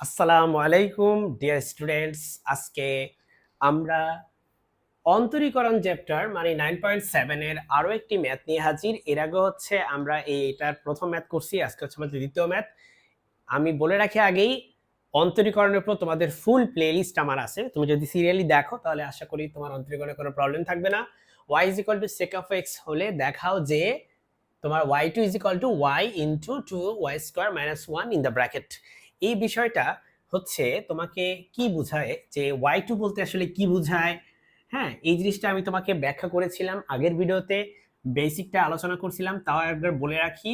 আসসালামু আলাইকুম deer students আজকে আমরা অন্তরীকরণ চ্যাপ্টার মানে নাইন পয়েন্ট সেভেনের আরও একটি ম্যাথ নিয়ে হাজির। এর আগে হচ্ছে আমরা এই এটার প্রথম ম্যাথ করছি, আজকে হচ্ছে আমাদের দ্বিতীয় ম্যাথ আমি বলে রাখি আগেই, অন্তরীকরণের উপর তোমাদের ফুল প্লেলিস্ট আমার আছে। তুমি যদি সিরিয়ালি দেখো, তাহলে আশা করি তোমার অন্তরীকরণের কোনো প্রবলেম থাকবে না। Y is equal to sec of X হলে দেখাও যে তোমার Y two is equal to Y into two Y square minus one in the bracket এই বিষয়টা হচ্ছে তোমাকে কি বোঝায়? যে ওয়াই টু বলতে আসলে কি বোঝায়? হ্যাঁ এই জিনিসটা আমি তোমাকে ব্যাখ্যা করেছিলাম আগের ভিডিওতে বেসিকটা আলোচনা করছিলাম, তাও একবার বলে রাখি।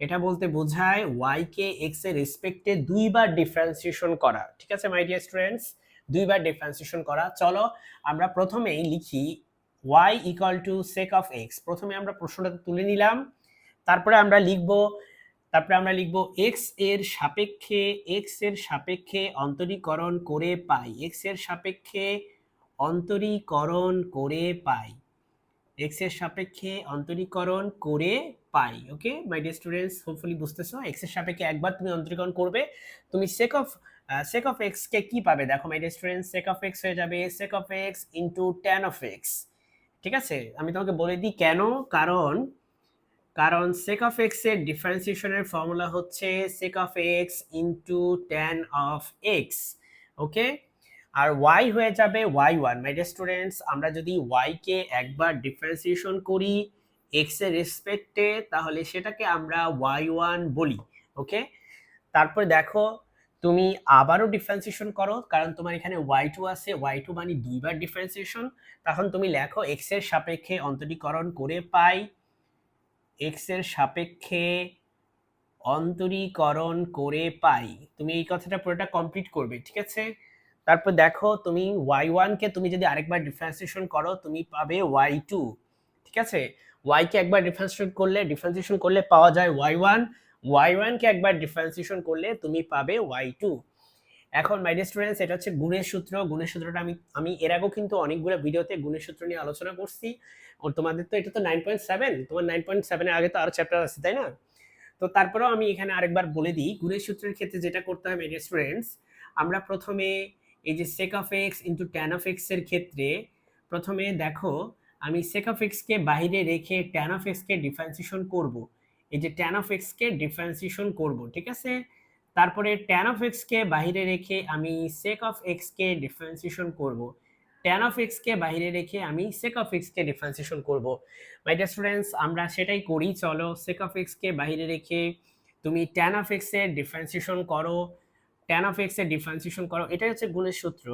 এটা বলতে বোঝায় ওয়াই কে এক্সের রেসপেক্টে দুইবার ডিফারেন্সিয়েশন করা। ঠিক আছে মাই ডিয়ার স্টুডেন্টস দুইবার ডিফারেন্সিয়েশন করা। চলো, আমরা প্রথমেই লিখি Y equal to sec of X প্রথমে আমরা প্রশ্নটা তুলে নিলাম, তারপরে আমরা লিখব তারপরে আমরা লিখব এক্সের সাপেক্ষে এক্সের সাপেক্ষে অন্তরীকরণ করে পাই। এক্সের সাপেক্ষে অন্তরীকরণ করে পাই। এক্সের সাপেক্ষে অন্তরীকরণ করে পাই okay my dear students hopefully বুঝতেছো। এক্সের সাপেক্ষে একবার তুমি অন্তরীকরণ করবে, তুমি sec of sec of X কে কি পাবে? দেখো my dear students sec of X হয়ে যাবে sec of X into tan of X ঠিক আছে? আমি তোমাকে বলে দিই কেন? কারণ কারণ সেক অফ এক্সের ডিফারেন্সিয়েশনের ফর্মুলা হচ্ছে sec of X into tan of X okay R Y হয়ে যাবে ওয়াই ওয়ান মাই স্টুডেন্টস আমরা যদি ওয়াই কে একবার ডিফারেন্সিয়েশন করি এক্সের রেসপেক্টে তাহলে সেটাকে আমরা ওয়াই ওয়ান বলি ওকে তারপর দেখো, তুমি আবারও ডিফারেন্সিয়েশন করো, কারণ তোমার এখানে ওয়াই টু আছে ওয়াই টু মানে দুইবার ডিফারেন্সিয়েশন তখন তুমি লেখো এক্সের সাপেক্ষে অন্তরীকরণ করে পাই এক্সের সাপেক্ষে অন্তরীকরণ করে পাই। তুমি এই কথাটা পুরোটা কমপ্লিট করবে, ঠিক আছে? তারপর দেখো, তুমি ওয়াই ওয়ানকে তুমি যদি আরেকবার ডিফারেন্সিয়েশন করো, তুমি পাবে ওয়াই টু ঠিক আছে? ওয়াইকে একবার ডিফারেন্সিয়েশন করলে ডিফারেন্সিয়েশন করলে পাওয়া যায় ওয়াই ওয়ান ওয়াই ওয়ানকে একবার ডিফারেন্সিয়েশন করলে তুমি পাবে ওয়াই টু এখন মাই স্টুডেন্টস এটা হচ্ছে গুণের সূত্র। গুণের সূত্রটা আমি আমি এর আগেও কিন্তু অনেকগুলো ভিডিওতে গুণের সূত্র নিয়ে আলোচনা করছি। ও তোমাদের তো এটা তো নাইন পয়েন্ট সেভেন তোমার নাইন পয়েন্ট সেভেনের আগে তো আরও চ্যাপ্টার আছে, তাই না? তো তারপরেও আমি এখানে আরেকবার বলে দিই, গুণের সূত্রের ক্ষেত্রে যেটা করতে হয় মেডিয়া স্টুডেন্টস আমরা প্রথমে এই যে sec of X into tan of এক্সের ক্ষেত্রে প্রথমে দেখো, আমি সেক অফ এক্সকে বাইরে রেখে ট্যান অফ এক্সকে ডিফারেন্সিয়েশন করব। এই যে ট্যান অফ এক্সকে ডিফারেন্সিয়েশন করব, ঠিক আছে? তারপরে ট্যান অফ এক্সকে বাইরে রেখে আমি সেক অফ এক্সকে ডিফারেন্সিয়েশন করব। ট্যান অফ এক্সকে বাইরে রেখে আমি সেক অফ এক্সকে ডিফারেন্সিয়েশন করব। মাই ডিয়ার স্টুডেন্টস আমরা সেটাই করি, চলো সেক অফ এক্সকে বাইরে রেখে তুমি ট্যান অফ এক্সের ডিফারেন্সিয়েশন করো ট্যান অফ এক্সের ডিফারেন্সিয়েশন করো, এটাই হচ্ছে গুণের সূত্র।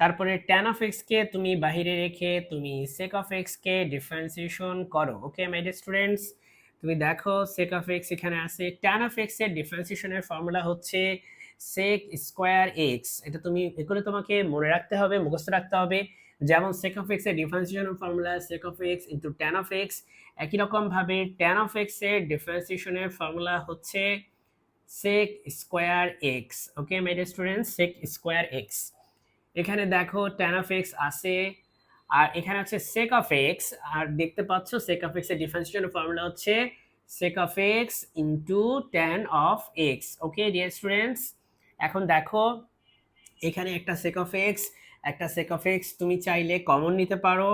তারপরে ট্যান অফ এক্সকে তুমি বাইরে রেখে তুমি সেক অফ এক্সকে ডিফারেন্সিয়েশন করো। ওকে মাই ডিয়ার স্টুডেন্টস তুমি দেখো সেক অফ এক্স এখানে আছে ট্যান অফ এক্সের ডিফারেন্সিয়েশনের ফর্মুলা হচ্ছে সেক স্কোয়ার এক্স এটা তুমি এগুলো তোমাকে মনে রাখতে হবে, মুখস্থ রাখতে হবে। যেমন সেক অফ এক্সের differentiation formula sec of X into tan of X একই রকম ভাবে ট্যান অফ এক্সের ডিফারেন্সিয়েশনের ফর্মুলা হচ্ছে sec square X okay my dear students sec square X এখানে দেখো ট্যান অফ এক্স আছে আর এখানে আছে সেক অফ এক্স আর দেখতে পাচ্ছ সেক অফ এক্সের ডিফারেন্সিয়েশন ফর্মুলা হচ্ছে sec of X into tan of X okay dear students এখন দেখো, এখানে একটা সেক অফ এক্স একটা সেক অফ এক্স তুমি চাইলে কমন নিতে পারো,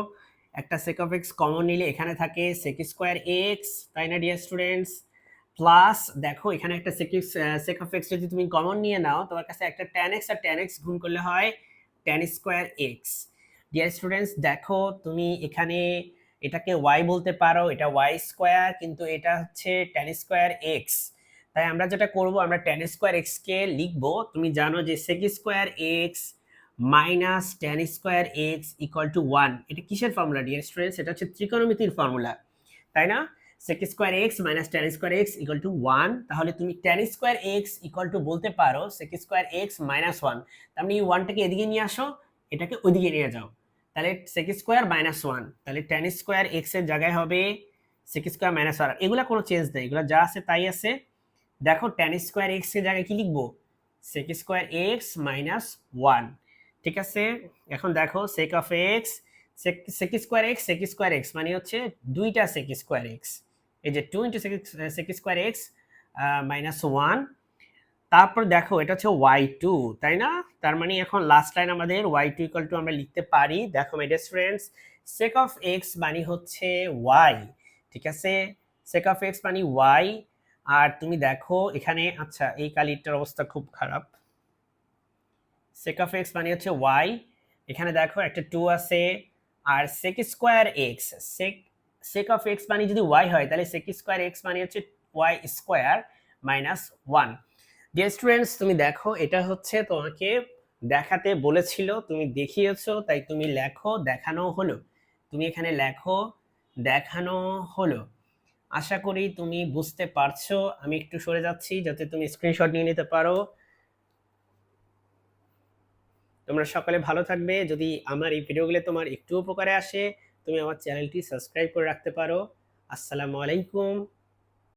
একটা সেক অফ এক্স কমন নিলে এখানে থাকে সেক স্কোয়ার এক্স তাই না ডিয়ার স্টুডেন্টস প্লাস দেখো, এখানে একটা সেক সেক অফ এক্স যদি তুমি কমন নিয়ে নাও, তোমার কাছে একটা ট্যান এক্স আর ট্যান এক্স গুণ করলে হয় tan square X dear students দেখো, তুমি এখানে এটাকে ওয়াই বলতে পারো, এটা ওয়াই স্কোয়ার কিন্তু এটা হচ্ছে ট্যান স্কোয়ার এক্স তাই আমরা যেটা করব, আমরা ট্যান স্কোয়ার এক্সকে লিখব। তুমি জানো যে sec square X minus tan square X equal to one এটা কিসের ফর্মুলা ডিয়ার স্টুডেন্টস এটা হচ্ছে ত্রিকোণমিতির ফর্মুলা তাই না? Sec square X minus tan square X equal to one তাহলে তুমি tan square X equal to বলতে পারো sec square X minus one তার মানে এই ওয়ানটাকে এদিকে নিয়ে আসো, এটাকে ওইদিকে নিয়ে যাও। তাহলে সেক স্কোয়ার মাইনাস ওয়ান তাহলে ট্যান স্কোয়ার এক্সের জায়গায় হবে সেক স্কোয়ার মাইনাস ওয়ান এগুলো কোনো চেঞ্জ নেই, এগুলো যা আছে তাই আছে। দেখো ট্যান স্কোয়ার এক্সের জায়গায় কি লিখব? Sec square X minus one ঠিক আছে? এখন দেখো sec of X sec square X sec square X মানে হচ্ছে দুইটা সেক স্কোয়ার এক্স এই যে two into sec square X minus one তারপর দেখো, এটা হচ্ছে ওয়াই টু তাই না? তার মানে এখন লাস্ট লাইন আমাদের ওয়াই টু ইকাল টু আমরা লিখতে পারি। দেখো my dear friends sec of X মানে হচ্ছে ওয়াই ঠিক আছে? সেক অফ এক্স মানে ওয়াই আর তুমি দেখো, এখানে আচ্ছা এই কালিটার অবস্থা খুব খারাপ। সেক অফ এক্স মানে হচ্ছে ওয়াই এখানে দেখো, একটা টু আছে, আর sec square X sec sec of X মানে যদি ওয়াই হয়, তাহলে সেক স্কোয়ার এক্স মানে হচ্ছে Y square minus one dear students তুমি দেখো, এটা হচ্ছে তোমাকে দেখাতে বলেছিল, তুমি দেখিয়েছো, তাই তুমি লেখো, দেখানো হলো। তুমি এখানে লেখো, দেখানো হলো। আশা করি তুমি বুঝতে পারছ। আমি একটু সরে যাচ্ছি যাতে তুমি স্ক্রিনশট নিয়ে নিতে পারো। তোমরা সকালে ভালো থাকবে। যদি আমার এই ভিডিওগুলো তোমার একটু উপকারে আসে, তুমি আমার চ্যানেলটি সাবস্ক্রাইব করে রাখতে পারো। আসসালামু আলাইকুম।